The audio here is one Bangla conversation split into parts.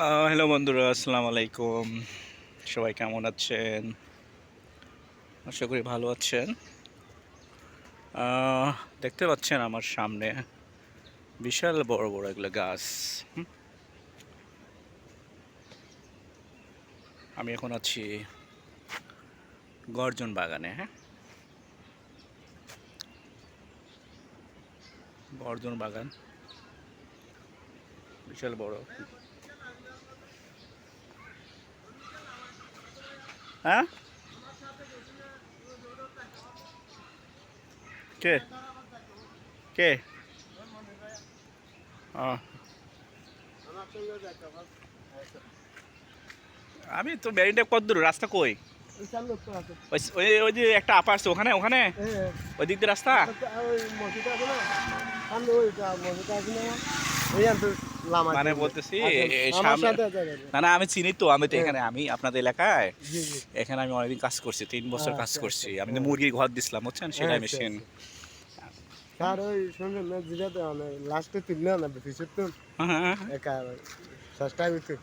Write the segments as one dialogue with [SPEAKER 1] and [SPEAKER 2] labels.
[SPEAKER 1] হ্যালো বন্ধুরা, আসসালামু আলাইকুম। সবাই কেমন আছেন? আশা করি ভালো আছেন। দেখতে পাচ্ছেন আমার সামনে বিশাল বড় বড় এগুলো গাছ। আমি এখন আছি গর্জন বাগানে হ্যাঁ? গর্জন বাগান। বিশাল বড়। হ্যাঁ? কে? কে? আমি তো ব্যারিটা কত দূর? রাস্তা কই? ওই ওই ওই যে একটা আপা আছে ওখানে ওখানে? ওই দিক দিয়ে রাস্তা? মানে বলতেছি না না আমি চিনি তো আমি তো এখানে আমি আপনাদের এলাকায় এখানে আমি অনেকদিন কাজ করছি তিন বছর কাজ
[SPEAKER 2] আচ্ছা,
[SPEAKER 1] করছি।
[SPEAKER 2] আচ্ছা,
[SPEAKER 1] আমি তো মুরগির ঘর দিছিলাম বুঝছেন?
[SPEAKER 2] আচ্ছা,
[SPEAKER 1] মেশিন।
[SPEAKER 2] স্যার ওই না যেটা তো লাস্টে তুললে না পিছের তো
[SPEAKER 1] হ্যাঁ
[SPEAKER 2] একা ষষ্টা ভিতরে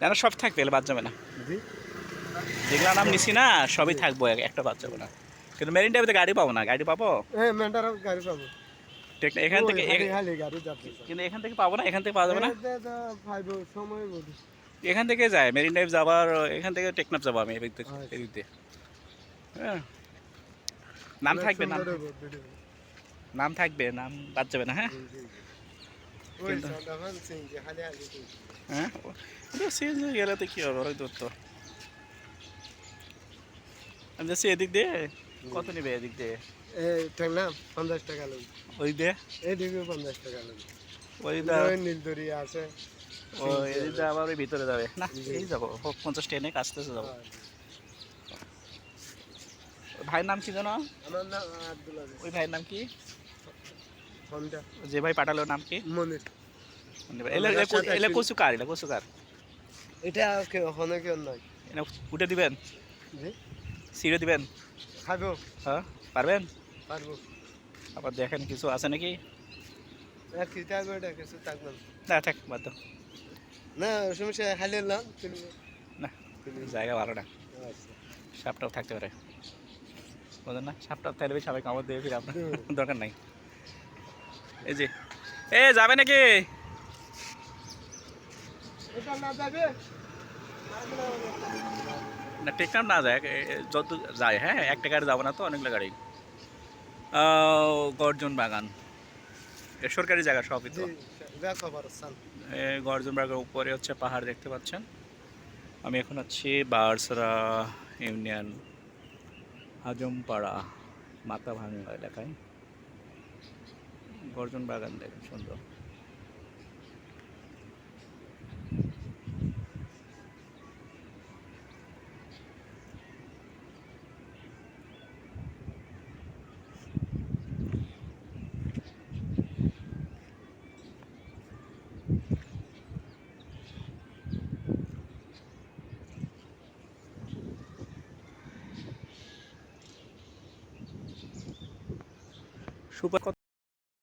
[SPEAKER 1] না না, সব থাকবে বাদ যাবে না।
[SPEAKER 2] জি।
[SPEAKER 1] যেগুলো নাম নিছি না সবই থাকব একটা বাদ যাবে না। কিন্তু মেরিন ড্রাইভে গাড়ি পাবো না? গাড়ি পাবো?
[SPEAKER 2] হ্যাঁ গাড়ি পাবো।
[SPEAKER 1] না, এখান থেকে কিন্তু এখান থেকে পাবো না? এখান থেকে পাওয়া যাবে না? এখান থেকে যায় মেরিন ড্রাইভ যাবার এখান থেকে টেকনাফ যাব আমি এদিক
[SPEAKER 2] আচ্ছা।
[SPEAKER 1] দিয়ে। হ্যাঁ। নাম থাকবে নাম নাম থাকবে নাম বাদ যাবে না হ্যাঁ। হ্যাঁ? চেঞ্জ হয়ে গেলে তো কী হবে? ওই তো। আমি যাচ্ছি এদিক দিয়ে। কত নেবে এদিক দিয়ে?
[SPEAKER 2] এই না পঞ্চাশ টাকা লাগবে
[SPEAKER 1] ওই দিয়ে?
[SPEAKER 2] এই দিকে পঞ্চাশ টাকা লাগবে
[SPEAKER 1] ওই
[SPEAKER 2] ওই নীলদরি আছে।
[SPEAKER 1] ও এদিক আবার ওই ভিতরে যাবে। না এই যাব। পঞ্চাশ টেনে কাছতেছে যাব। ভাইয়ের নাম কি জানো
[SPEAKER 2] আমার নাম আব্দুল
[SPEAKER 1] ওই ভাইয়ের নাম কি? যে ভাই পাঠালো নাম কি?
[SPEAKER 2] মনির।
[SPEAKER 1] এলে এলে কো- এলে কচুকার এলে কচুকার।
[SPEAKER 2] এটা ওখানে কেউ নাই।
[SPEAKER 1] এনে উঠে দিবেন?
[SPEAKER 2] জি।
[SPEAKER 1] সিঁড়ে দিবেন?
[SPEAKER 2] খাব।
[SPEAKER 1] হ্যাঁ পারবেন?
[SPEAKER 2] পারব।
[SPEAKER 1] আবার দেখেন কিছু আছে নাকি?
[SPEAKER 2] এটা কিছু থাকবে না।
[SPEAKER 1] থাক বাদ
[SPEAKER 2] না ওই সমস্যা খালি এলাম
[SPEAKER 1] না জায়গা ভালো না।
[SPEAKER 2] আচ্ছা।
[SPEAKER 1] সাপটাও থাকতে পারে। বুঝলেন না? সাপটাও থাকলে সবাই কামড় দিয়ে ফিরে আপনার দরকার নাই। এই যে এ যাবে নাকি?
[SPEAKER 2] এটা না যাবে?
[SPEAKER 1] না টেকনাম না যায় যত যায় হ্যাঁ একটা গাড়ি যাব না তো অনেকগুলো গাড়ি। গর্জন বাগান। সরকারি জায়গা সবই তো। গর্জন বাগানের উপরে হচ্ছে পাহাড় দেখতে পাচ্ছেন। আমি এখন আছি বারসরা ইউনিয়ন আজমপাড়া মাতা ভাঙা এলাকায়। গর্জন বাগান দেখেন সুন্দর। সুপার